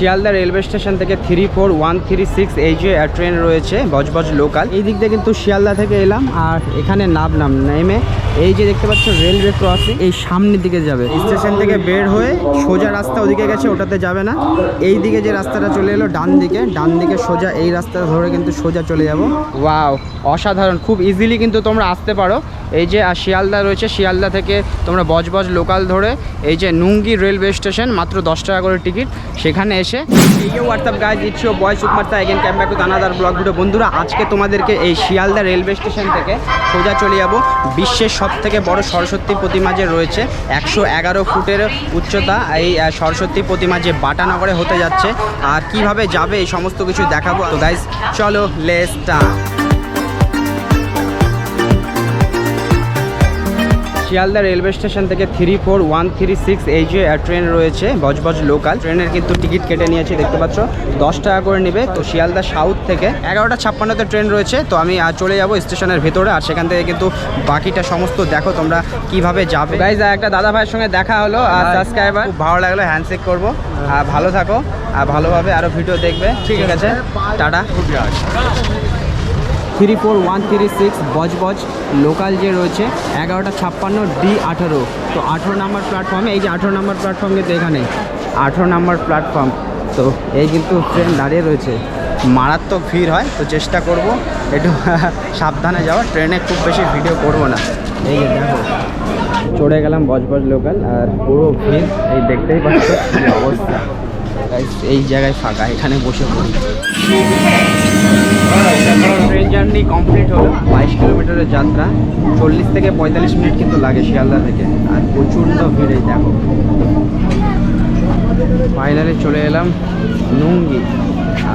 Sealdah railway station থেকে three four one three six এই যে ট্রেন রয়েছে, বজবজ লোকাল এই দিক দিয়ে কিন্তু শিয়ালদা থেকে এলাম, আর এখানে নামলাম, নেমে এই যে দেখতে পাচ্ছ রেলওয়ে ক্রসিং এই সামনের দিকে যাবে। স্টেশন থেকে বের হয়ে সোজা রাস্তা ওদিকে গেছে, ওটাতে যাবে না। এই দিকে যে রাস্তাটা চলে এলো ডান দিকে ডান দিকে সোজা এই রাস্তা ধরে কিন্তু সোজা চলে যাব। ওয়াও অসাধারণ, খুব ইজিলি কিন্তু তোমরা আসতে পারো। এই যে, আর শিয়ালদা রয়েছে, শিয়ালদা থেকে তোমরা বজবজ লোকাল ধরে এই যে নুঙ্গি রেলওয়ে স্টেশন মাত্র দশ টাকা করে টিকিট সেখানে এসে যে what's up guys it's your boy Sukumarta again came back to another vlog video বন্ধুরা, আজকে তোমাদেরকে এই শিয়ালদা রেলওয়ে স্টেশন থেকে সোজা চলে যাব। বিশ্বের সব থেকে বড় সরস্বতী প্রতিমা যে রয়েছে, একশো এগারো ফুটের উচ্চতা এই সরস্বতী প্রতিমা যে বাটানগরে হতে যাচ্ছে। আর কীভাবে যাবে এই সমস্ত কিছু দেখাবো। তো গাইজ চলো লেস শিয়ালদা রেলওয়ে স্টেশন থেকে three four one three six এই যে ট্রেন রয়েছে বজবজ লোকাল ট্রেনের কিন্তু টিকিট কেটে নিয়েছি দেখতে পাচ্ছ দশ টাকা করে নেবে। তো শিয়ালদা সাউথ থেকে এগারোটা ছাপ্পান্নতে ট্রেন রয়েছে তো আমি চলে যাব স্টেশনের ভেতরে আর সেখান থেকে কিন্তু বাকিটা সমস্ত দেখো তোমরা কীভাবে যাবে। গাইজ একটা দাদা ভাইয়ের সঙ্গে দেখা হলো আর সাবস্ক্রাইবার খুব ভালো লাগল হ্যান্ডশেক করব। আর ভালো থাকো আর ভালোভাবে আরও ভিডিও দেখবে ঠিক আছে? Tata. Three four one three six Budge Budge local যে রয়েছে, এগারোটা ছাপ্পান্ন ডি আঠারো। তো আঠেরো নাম্বার প্ল্যাটফর্মে এই যে আঠেরো নাম্বার প্ল্যাটফর্ম কিন্তু এখানে। আঠেরো নাম্বার প্ল্যাটফর্ম তো এই কিন্তু ট্রেন দাঁড়িয়ে রয়েছে। মারাত্মক ভিড় হয়, তো চেষ্টা করব একটু সাবধানে যাওয়া ট্রেনে খুব বেশি ভিডিও করব না। এই যে দেখো, চড়ে গেলাম বজবজ লোকাল আর পুরো ভিড়, এই দেখতেই পাচ্ছ অবস্থা। এই জায়গায় ফাঁকা, এখানে বসে পড়ি। ট্রেন জার্নি কমপ্লিট হলো। বাইশ কিলোমিটারের যাত্রা। চল্লিশ থেকে পঁয়তাল্লিশ মিনিট কিন্তু লাগে শিয়ালদা থেকে। আর প্রচণ্ড ভিড় দেখো। ফাইনালি চলে এলাম নুঙ্গি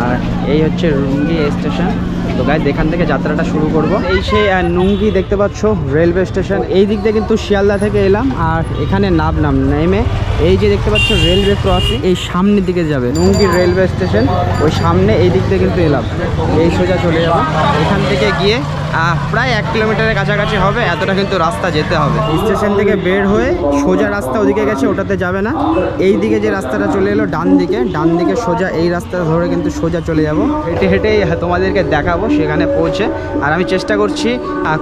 আর এই হচ্ছে রুঙ্গি স্টেশন তো গাইজ এখান থেকে যাত্রাটা শুরু করব। এই সে নুঙ্গি দেখতে পাচ্ছ রেলওয়ে স্টেশন এই দিক দিয়ে কিন্তু শিয়ালদা থেকে এলাম, আর এখানে নামলাম নেমে এই যে দেখতে পাচ্ছ রেলওয়ে ক্রসিং এই সামনের দিকে যাবে নুঙ্গি রেলওয়ে স্টেশন ওই সামনে এই দিক দিয়ে কিন্তু এলাম। এই সোজা চলে যাব। এখান থেকে গিয়ে প্রায় এক কিলোমিটারের কাছাকাছি হবে, এতটা কিন্তু রাস্তা যেতে হবে। স্টেশন থেকে বের হয়ে সোজা রাস্তা ওদিকে গেছে, ওটাতে যাবে না। এই দিকে যে রাস্তাটা চলে এলো, ডান দিকে। ডান দিকে সোজা, এই রাস্তা ধরে কিন্তু সোজা চলে যাব। হেঁটে হেঁটেই তোমাদেরকে দেখাবো। সেখানে পৌঁছে। আর আমি চেষ্টা করছি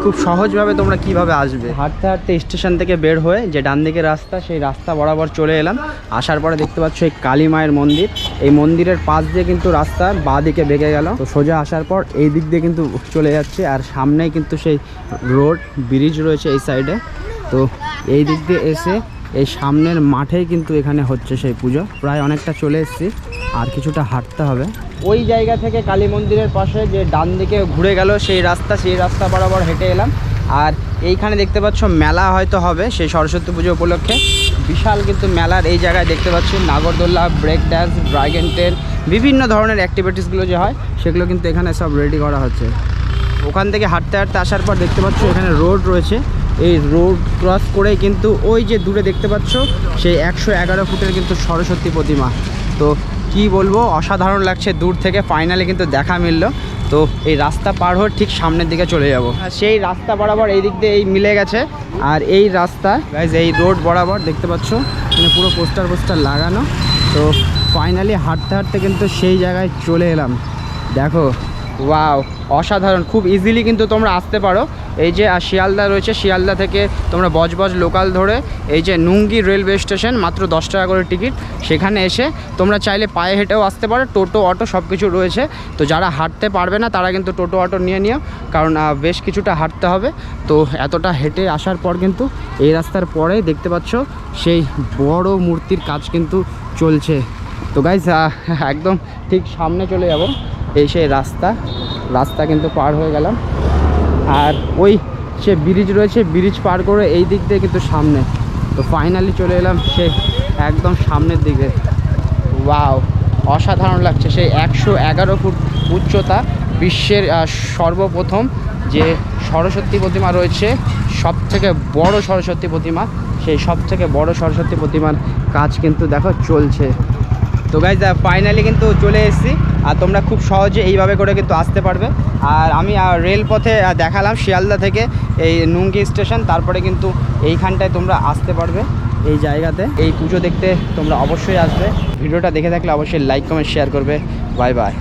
খুব সহজভাবে তোমরা কীভাবে আসবে। হাঁটতে হাঁটতে স্টেশন থেকে বের হয়ে যে ডান দিকে রাস্তা, সেই রাস্তা বরাবর চলে এলাম। আসার পরে দেখতে পাচ্ছ এই কালী মায়ের মন্দির। এই মন্দিরের পাশ দিয়ে কিন্তু রাস্তা, বাঁ দিকে বেঁকে গেল। তো সোজা আসার পর এই দিক দিয়ে কিন্তু চলে যাচ্ছে, আর সামনেই কিন্তু সেই রোড, ব্রিজ রয়েছে এই সাইডে তো এই দিক দিয়ে এসে এই সামনের মাঠেই কিন্তু এখানে হচ্ছে সেই পুজো। প্রায় অনেকটা চলে এসেছি, আর কিছুটা হাঁটতে হবে। ওই জায়গা থেকে কালী মন্দিরের পাশে যে ডান দিকে ঘুরে গেল, সেই রাস্তা সেই রাস্তা বরাবর হেঁটে এলাম। আর এইখানে দেখতে পাচ্ছ মেলা হয়তো হবে সেই সরস্বতী পুজো উপলক্ষে। বিশাল কিন্তু মেলার এই জায়গায় দেখতে পাচ্ছি নাগরদোল্লা ব্রেক ড্যান্স ট্রেন বিভিন্ন ধরনের অ্যাক্টিভিটিসগুলো যে হয়, সেগুলো কিন্তু এখানে সব রেডি করা হচ্ছে। ওখান থেকে হাঁটতে হাঁটতে আসার পর দেখতে পাচ্ছ, এখানে রোড রয়েছে। এই রোড ক্রস করে কিন্তু ওই যে দূরে দেখতে পাচ্ছ, সেই একশো এগারো ফুটের কিন্তু সরস্বতী প্রতিমা। তো কি বলব, অসাধারণ লাগছে দূর থেকে ফাইনালি কিন্তু দেখা মিললো। তো এই রাস্তা পার হয়ে ঠিক সামনের দিকে চলে যাব। সেই রাস্তা বরাবর এই দিক দিয়ে এই মিলে গেছে। আর এই রাস্তা এই রোড বরাবর দেখতে পাচ্ছ মানে পুরো পোস্টার পোস্টার লাগানো। তো ফাইনালি হাঁটতে হাঁটতে কিন্তু সেই জায়গায় চলে এলাম। দেখো ওয়াও অসাধারণ। খুব ইজিলি কিন্তু তোমরা আসতে পারো। এই যে শিয়ালদা রয়েছে, শিয়ালদা থেকে তোমরা বজবজ লোকাল ধরে এই যে, নুঙ্গি রেলওয়ে স্টেশন মাত্র দশ টাকা করে টিকিট সেখানে এসে তোমরা চাইলে পায়ে হেঁটেও আসতে পারো। টোটো, অটো সব কিছু রয়েছে। তো যারা হাঁটতে পারবে না, তারা কিন্তু টোটো, অটো নিয়ে নিও। কারণ বেশ কিছুটা হাঁটতে হবে। তো এতটা হেঁটে আসার পর কিন্তু এই রাস্তার পরে দেখতে পাচ্ছ, সেই বড় মূর্তির কাজ কিন্তু চলছে। তো গাইজ একদম ঠিক সামনে চলে যাব। এই সেই রাস্তা রাস্তা কিন্তু পার হয়ে গেলাম। আর ওই সে ব্রিজ রয়েছে ব্রিজ পার করে এই দিক দিয়ে কিন্তু সামনে। তো ফাইনালি চলে এলাম সে একদম সামনের দিকে। ওয়াও অসাধারণ লাগছে। সেই একশো এগারো ফুট উচ্চতা বিশ্বের সর্বপ্রথম যে সরস্বতী প্রতিমা রয়েছে সব থেকে বড় সরস্বতী প্রতিমা। সেই সব থেকে বড় সরস্বতী প্রতিমার কাজ কিন্তু দেখো চলছে। তো গাইজ ফাইনালি কিন্তু চলে এসেছি। আর তোমরা খুব সহজে এইভাবে করে কিন্তু আসতে পারবে। আর আমি রেলপথে দেখালাম শিয়ালদা থেকে এই নুঙ্গি স্টেশন। তারপরে কিন্তু এইখানটায় তোমরা আসতে পারবে এই জায়গাতে। এই পুজো দেখতে তোমরা অবশ্যই আসবে। ভিডিওটা দেখে থাকলে অবশ্যই লাইক কমেন্ট শেয়ার করবে। Bye bye